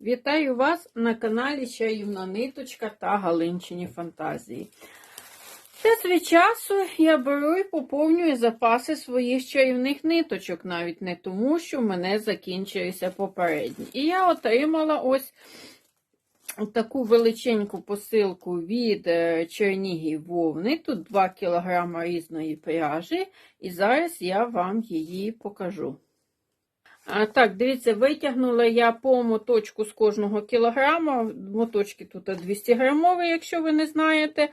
Вітаю вас на каналі Чаївна Ниточка та Галинчині Фантазії. Час від часу я беру і поповнюю запаси своїх чарівних ниточок, навіть не тому, що в мене закінчилися попередні. І я отримала ось таку величеньку посилку від е, Чернігів Вовни. Тут 2 кг різної пряжі, і зараз я вам її покажу. Так, дивіться, витягнула я по моточку з кожного кілограма. Моточки тут 200 грамові, якщо ви не знаєте.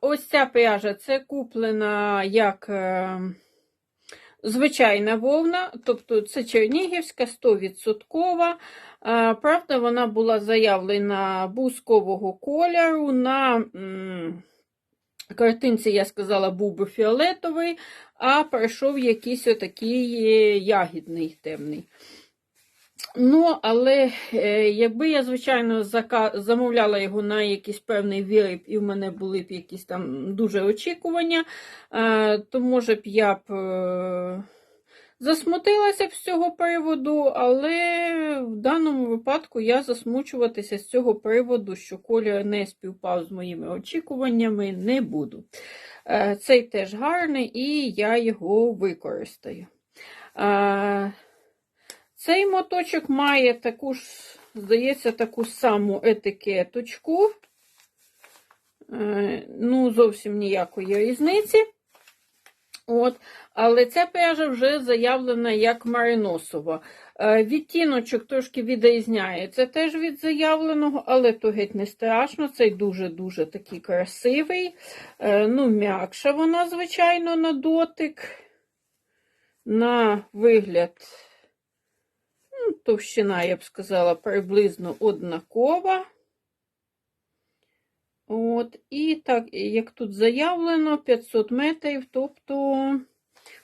Ось ця пряжа це куплена як е, звичайна вовна, тобто це чернігівська, 100%. Е, Правда, вона була заявлена бускового кольору. На картинці, я сказала, був би фіолетовий, а пройшов якийсь отакий е, ягідний темний. Ну, але е, якби я, звичайно, замовляла його на якийсь певний виріб, і в мене були б якісь там дуже очікування, е, то, може б я б засмутилася б з цього приводу, але в даному випадку я засмучуватися з цього приводу, що колір не співпав з моїми очікуваннями, не буду. Е, Цей теж гарний, і я його використаю. Е, Цей моточок має таку ж, здається, таку саму етикеточку. Е, Ну, зовсім ніякої різниці. От. Але ця пряжа вже заявлена як мариносова. Е, Відтіночок трошки відрізняється теж від заявленого, але то геть не страшно. Цей дуже-дуже такий красивий. Е, Ну, м'якша вона, звичайно, на дотик. На вигляд, ну, товщина, я б сказала, приблизно однакова. От, І так, як тут заявлено, 500 метрів, тобто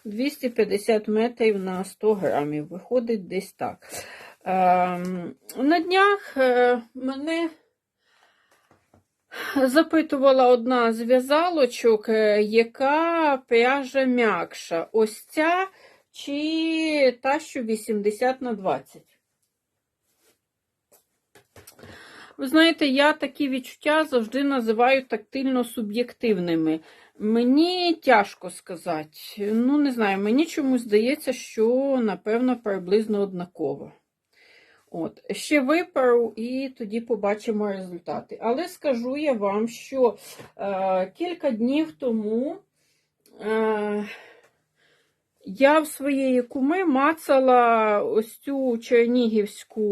250 метрів на 100 грамів. Виходить десь так. Ем, на днях е, мене запитувала одна з в'язалочок, е, яка пряжа м'якша. Ось ця чи та, що 80 на 20. Ви знаєте, я такі відчуття завжди називаю тактильно суб'єктивними. Мені тяжко сказати. Ну, не знаю, мені чомусь здається, що, напевно, приблизно однаково. От, Ще випару і тоді побачимо результати. Але скажу я вам, що е, кілька днів тому е, я в своєї куми мацала ось цю чернігівську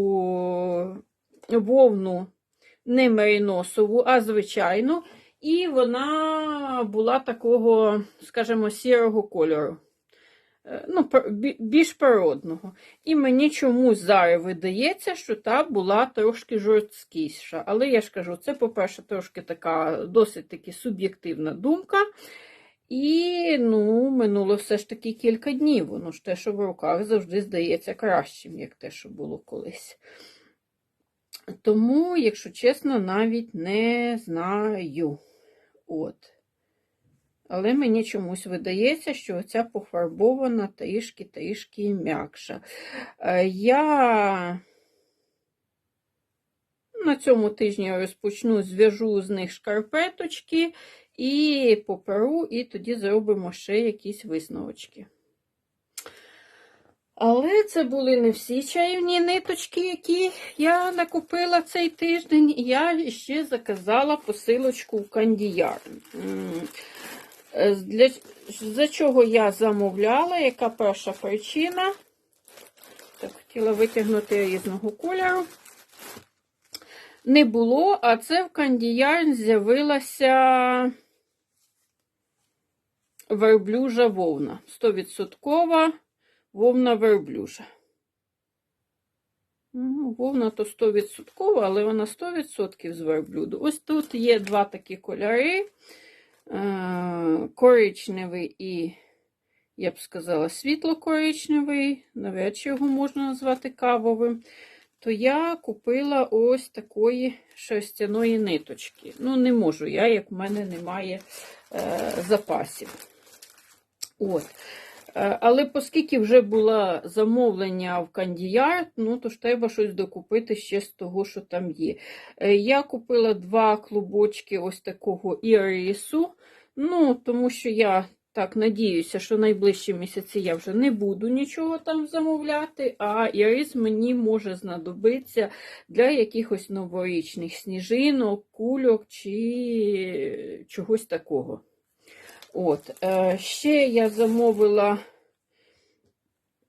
вовну не мериносову, а звичайну, і вона була такого, скажімо, сірого кольору. Е, Ну, більш природного. І мені чомусь зараз видається, що та була трошки жорсткіша. Але я ж кажу, це, по-перше, трошки така досить таки суб'єктивна думка. І, ну, минуло все ж таки кілька днів. Воно ж те, що в руках завжди здається кращим, як те, що було колись. Тому, якщо чесно, навіть не знаю. От. Але мені чомусь видається, що ця пофарбована трішки-трішки м'якша. Е, я на цьому тижні розпочну, зв'яжу з них шкарпеточки і поперу, і тоді зробимо ще якісь висновочки. Але це були не всі чарівні ниточки, які я накупила цей тиждень. Я ще заказала посилочку в кандіяр. Для, За чого я замовляла? Яка перша причина? Так, хотіла витягнути різного кольору. Не було, а це в кандіяр з'явилася верблюжа вовна. 100% вовна верблюжа. Ну, Вовна то 100%, але вона 100% з верблюду. Ось тут є два такі кольори: е, коричневий і, я б сказала, світло-коричневий, навряд чи його можна назвати кавовим. То я купила ось такої шерстяної ниточки. Ну, не можу я, як в мене немає е, запасів. От. Е, Але оскільки вже було замовлення в Кандіяр, ну то ж треба щось докупити ще з того, що там є. Е, Я купила два клубочки ось такого ірису. Ну, тому що я так надіюся, що найближчі місяці я вже не буду нічого там замовляти, а ірис мені може знадобитися для якихось новорічних сніжинок, кульок чи чогось такого. От, е, ще я замовила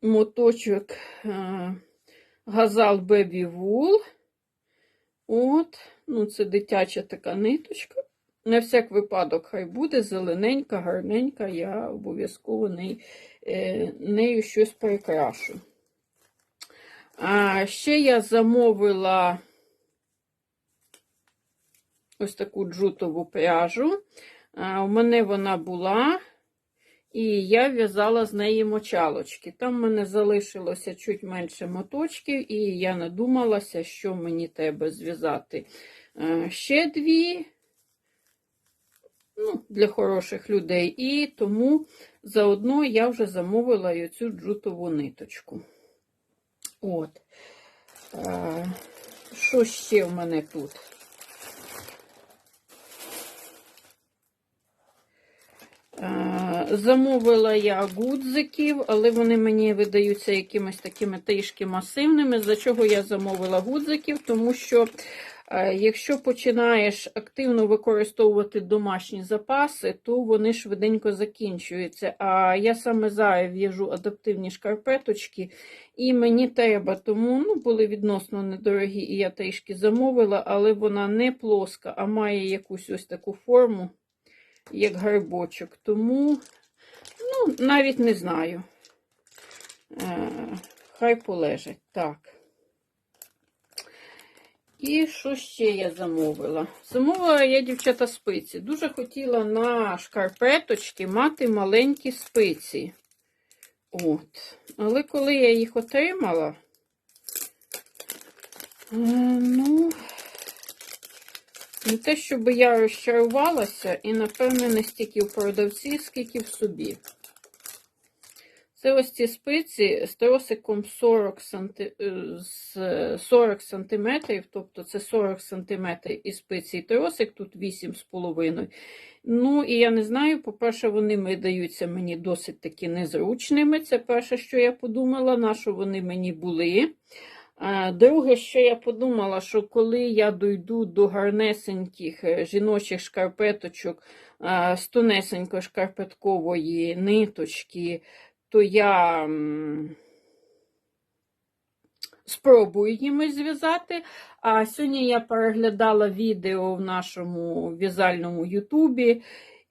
моточок е, Газал Baby Wool. От, ну, це дитяча така ниточка. На всяк випадок, хай буде зелененька, гарненька, я обов'язково нею, е, нею щось прикрашу. А ще я замовила ось таку джутову пряжу. У мене вона була, і я в'язала з неї мочалочки. Там в мене залишилося чуть менше моточків, і я надумалася, що мені треба зв'язати ще дві ну, для хороших людей. І тому заодно я вже замовила цю джутову ниточку. От. Що ще в мене тут? Е, Замовила я гудзиків, але вони мені видаються якимись такими трішки масивними. За чого я замовила гудзиків? Тому що е, якщо починаєш активно використовувати домашні запаси, то вони швиденько закінчуються. А я саме зараз в'яжу адаптивні шкарпеточки, і мені треба, тому ну, були відносно недорогі, і я трішки замовила, але вона не плоска, а має якусь ось таку форму як гарбочок. Тому, ну, навіть не знаю. Е, хай полежать. Так. І що ще я замовила? Замовила я, дівчата, спиці. Дуже хотіла на шкарпеточки мати маленькі спиці. От. Але коли я їх отримала, е, ну, не те, щоб я розчарувалася, і, напевне, не стільки в продавці, скільки в собі. Це ось ці спиці з тросиком 40 санти... е, з 40 см, тобто це 40 см і спиці і тросик, тут 8,5 Ну, і я не знаю, по-перше, вони видаються мені досить таки незручними. Це перше, що я подумала, на що вони мені були. Друге, що я подумала, що коли я дойду до гарнесеньких е, жіночих шкарпеточок з тонесенької шкарпеткової ниточки, то я спробую їми зв'язати. А сьогодні я переглядала відео в нашому в'язальному Ютубі.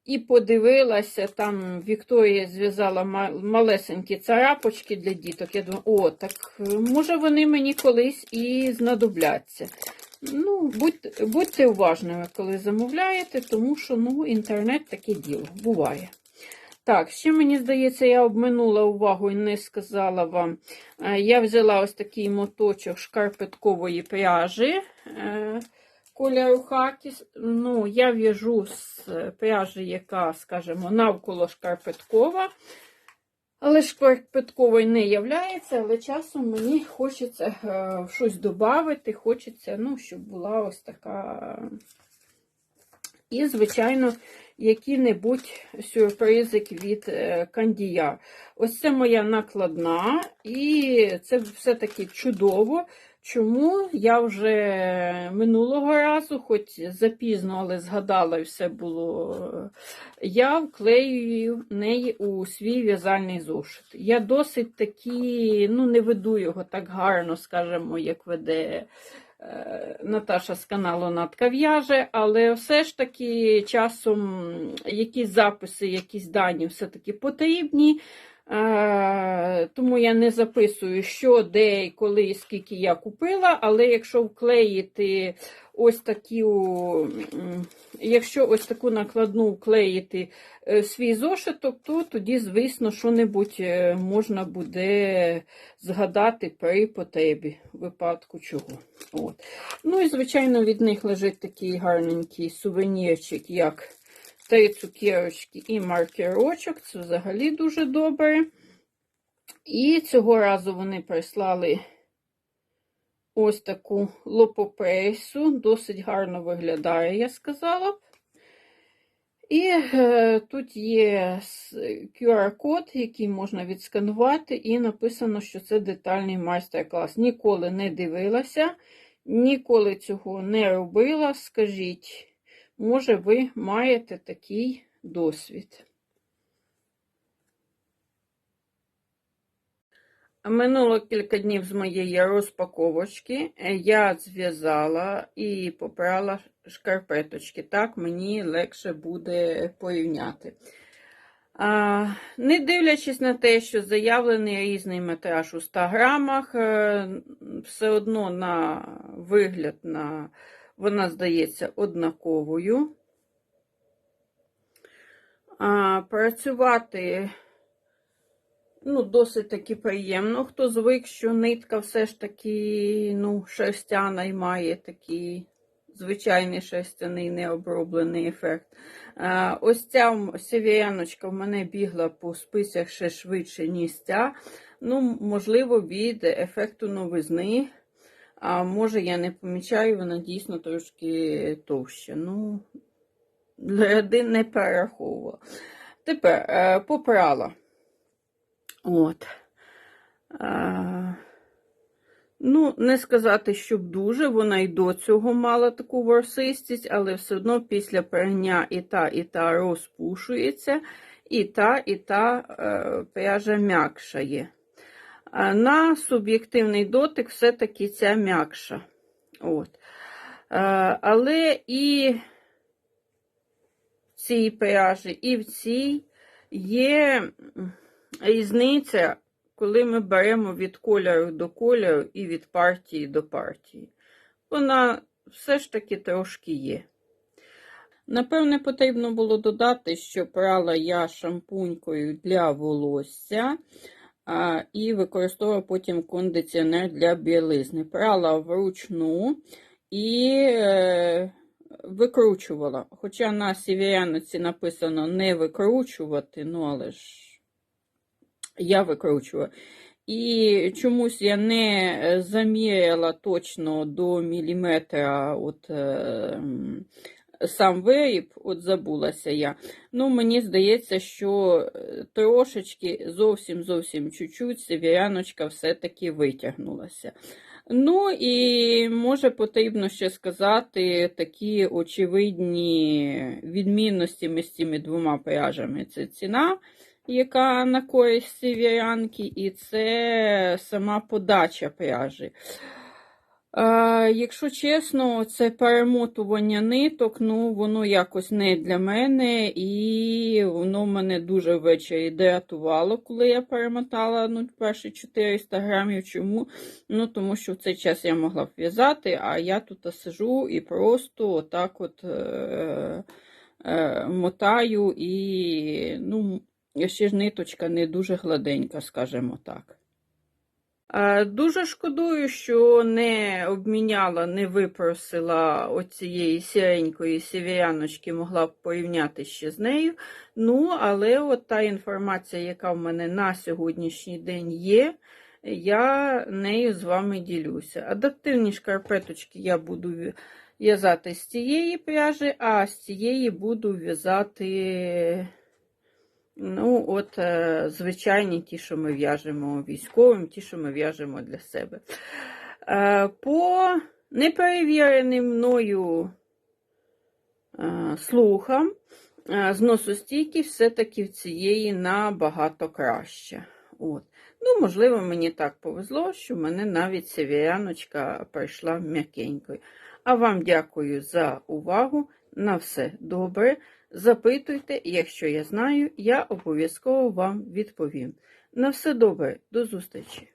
І подивилася, там Вікторія зв'язала малесенькі царапочки для діток. Я думаю, о, так е, може вони мені колись і знадобляться. Ну, будьте, будьте уважними, коли замовляєте, тому що ну, інтернет таке діло буває. Так, ще мені здається, я обминула увагу і не сказала вам. Е, Я взяла ось такий моточок шкарпеткової пряжі. Кольору хакі. Ну, я в'яжу з пряжі, яка, скажімо, навколо шкарпеткова. Але шкарпетковою не являється, але часом мені хочеться е, щось додати, хочеться, ну, щоб була ось така. І, звичайно, які-небудь сюрпризик від е, кандія. Ось це моя накладна, і це все-таки чудово. Чому я вже минулого разу, хоч запізно, але згадала, і все було, я вклеюю неї у свій в'язальний зошит. Я досить таки, ну, не веду його так гарно, скажімо, як веде е, Наташа з каналу Натка в'яже, але все ж таки часом якісь записи, якісь дані все-таки потрібні. Е, Тому я не записую, що, де, і коли, і скільки я купила, але якщо вклеїти ось такі, якщо ось таку накладну вклеїти е, свій зошиток, то тоді, звісно, що-небудь е, можна буде згадати при потребі, випадку чого. От. Ну і, звичайно, від них лежить такий гарненький сувенірчик, як три цукерочки і маркерочок. Це взагалі дуже добре. І цього разу вони прислали ось таку лопопейсу. Досить гарно виглядає, я сказала б. І е, тут є QR-код, який можна відсканувати, і написано, що це детальний майстер-клас. Ніколи не дивилася, ніколи цього не робила. Скажіть, може, ви маєте такий досвід? Минуло кілька днів з моєї розпаковочки. Е, Я зв'язала і попрала шкарпеточки. Так мені легше буде порівняти. А, не дивлячись на те, що заявлений різний метраж у 100 грамах, е, все одно на вигляд на, вона здається однаковою. А, працювати ну, досить таки приємно. Хто звик, що нитка все ж таки ну, шерстяна і має такий звичайний шерстяний необроблений ефект. А, ось ця сів'яночка в мене бігла по спицях ще швидше, ніж ця. Ну, можливо, від ефекту новизни. А може, я не помічаю, вона дійсно трошки товща. Ну, ряди не перераховувала. Тепер е, попрала. От. А, ну, не сказати, щоб дуже. Вона і до цього мала таку ворсистість, але все одно після прання і та, і та розпушується, і та, і та е, пряжа м'якшає. На суб'єктивний дотик все-таки ця м'якша. От. Але і в цій пряжі, і в цій є різниця, коли ми беремо від кольору до кольору і від партії до партії. Вона все ж таки трошки є. Напевне, потрібно було додати, що прала я шампунькою для волосся а, і використовувала потім кондиціонер для білизни. Прала вручну і е, викручувала. Хоча на сів'яниці написано не викручувати, ну але ж я викручувала. І чомусь я не заміряла точно до міліметра от, е, сам виріб, от забулася я. Ну, мені здається, що е, трошечки, зовсім зовсім чуть-чуть, северяночка все-таки витягнулася. Ну і може потрібно ще сказати такі очевидні відмінності між цими двома пряжами. Це ціна, яка на користь северянки, і це сама подача пряжі. Е, якщо чесно, це перемотування ниток, ну воно якось не для мене, і воно мене дуже ввечері дратувало, коли я перемотала ну, перші 400 грамів. Чому? Ну, тому що в цей час я могла б в'язати, а я тут сижу і просто отак от е, е, мотаю, і ну, ще ж ниточка не дуже гладенька, скажімо так. Е, Дуже шкодую, що не обміняла, не випросила оцієї сіренької сів'яночки, могла б порівняти ще з нею. Ну, але от та інформація, яка в мене на сьогоднішній день є, я нею з вами ділюся. Адаптивні шкарпеточки я буду в'язати з цієї пряжі, а з цієї буду в'язати. Ну, от, е, звичайні ті, що ми в'яжемо військовим, ті, що ми в'яжемо для себе. Е, По неперевіреним мною е, слухам, зносостійкість все-таки в цієї набагато краще. От. Ну, можливо, мені так повезло, що мене навіть севіряночка прийшла м'якенькою. А вам дякую за увагу. На все добре. Запитуйте, якщо я знаю, я обов'язково вам відповім. На все добре, до зустрічі!